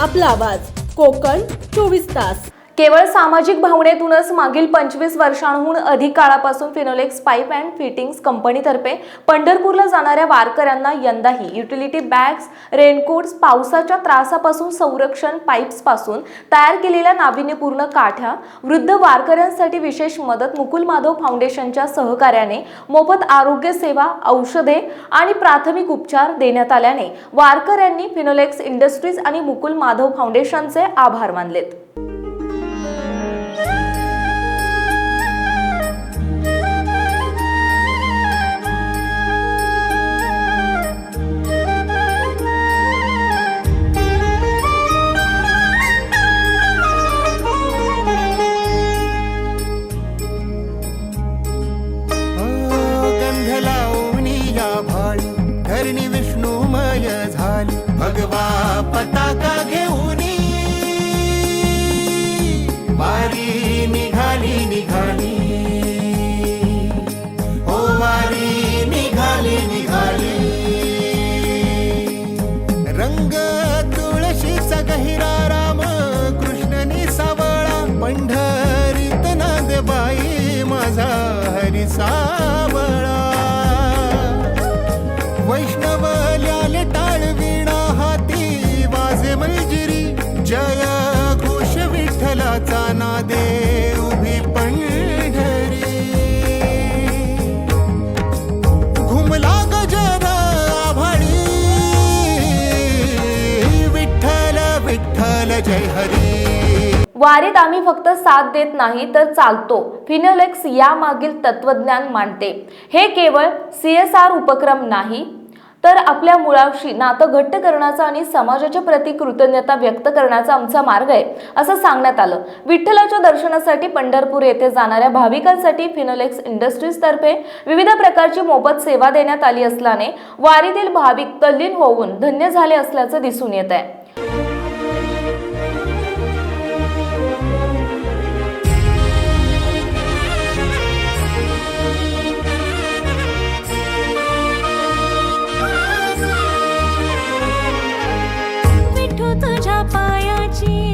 आपला आवाज कोकण चोवीस तास. केवळ सामाजिक भावनेतूनच मागील पंचवीस वर्षांहून अधिक काळापासून फिनोलेक्स पाईप अँड फिटिंग्स कंपनीतर्फे पंढरपूरला जाणाऱ्या वारकऱ्यांना यंदाही युटिलिटी बॅग्स रेनकोट्स पावसाच्या त्रासापासून संरक्षण पाईप्सपासून तयार केलेल्या नाविन्यपूर्ण काठ्या वृद्ध वारकऱ्यांसाठी विशेष मदत मुकुल माधव फाउंडेशनच्या सहकार्याने मोफत आरोग्य सेवा औषधे आणि प्राथमिक उपचार देण्यात आल्याने वारकऱ्यांनी फिनोलेक्स इंडस्ट्रीज आणि मुकुल माधव फाउंडेशनचे आभार मानलेत. आवळा वैष्णवल्याल टाळवीणा हाती वाजे मंजिरी. जय घोष विठ्ठलाचा नादे उभी पंढरी. घुमला गजर आभाळी. विठ्ठल विठ्ठल जय हरी. वारीत आम्ही फक्त साथ देत नाही तर चालतो. फिनोलेक्स यामागील तत्वज्ञान मांडते. हे केवळ सी एस आर उपक्रम नाही तर आपल्या मुळाशी नातं घट्ट करण्याचा आणि समाजाच्या प्रती कृतज्ञता व्यक्त करण्याचा आमचा मार्ग आहे असं सांगण्यात आलं. विठ्ठलाच्या दर्शनासाठी पंढरपूर येथे जाणाऱ्या भाविकांसाठी फिनोलेक्स इंडस्ट्रीजतर्फे विविध प्रकारची मोफत सेवा देण्यात आली असल्याने वारीतील भाविक तल्लीन होऊन धन्य झाले असल्याचं दिसून येत आहे पायाची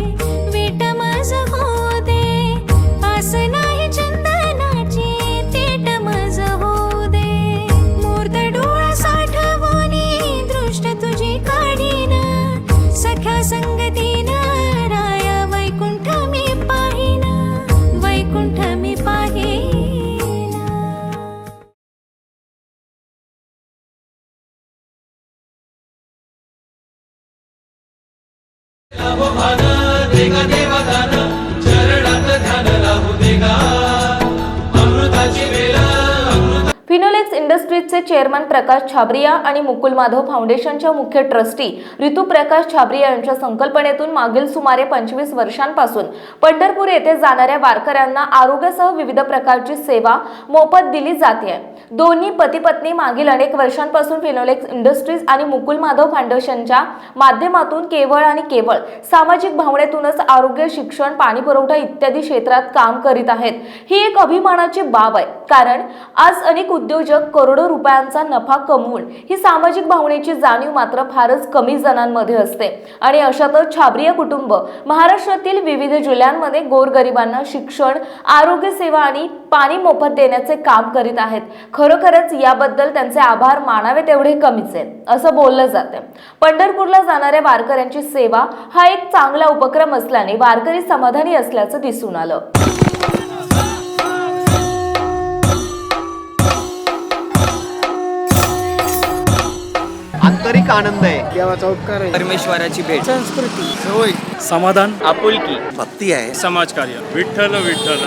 फिनोलेक्स इंडस्ट्रीजचे चेअरमन प्रकाश छाबरिया आणि मुकुल माधव फाउंडेशनच्या मुख्य ट्रस्टी ऋतू प्रकाश छाबरिया यांच्या संकल्पनेतून मागील सुमारे पंचवीस वर्षांपासून पंढरपूर येथे जाणाऱ्या वारकऱ्यांना आरोग्यासह विविध प्रकारची सेवा मोफत दिली जाते. दोन्ही पती पत्नी मागील अनेक वर्षांपासून फिनोलेक्स इंडस्ट्रीज आणि मुकुल माधव फाउंडेशनच्या माध्यमातून केवळ आणि केवळ सामाजिक भावनेतूनच आरोग्य शिक्षण पाणी पुरवठा इत्यादी क्षेत्रात काम करीत आहेत. ही एक अभिमानाची बाब आहे. कारण आज अनेक उद्योजक करोडो रुपयांचा नफा कमवून ही सामाजिक भावनेची जाणीव मात्र फारच कमी जणांमध्ये असते. आणि अशातच छाबरीय कुटुंब महाराष्ट्रातील विविध जिल्ह्यांमध्ये गोरगरिबांना शिक्षण आरोग्य सेवा आणि पाणी मोफत देण्याचे काम करीत आहेत. खरोखरच याबद्दल त्यांचे आभार मानावे तेवढे कमीच आहेत असं बोललं जाते पंढरपूरला जाणाऱ्या वारकऱ्यांची सेवा हा एक चांगला उपक्रम असल्याने वारकरी समाधानी असल्याचं दिसून आलं. आंतरिक आनंद आहे. देवाचा उपकार आहे. परमेश्वराची भेट. सवय समाधान. आपुलकी. भक्ती आहे. समाजकार्य. विठ्ठल विठ्ठल.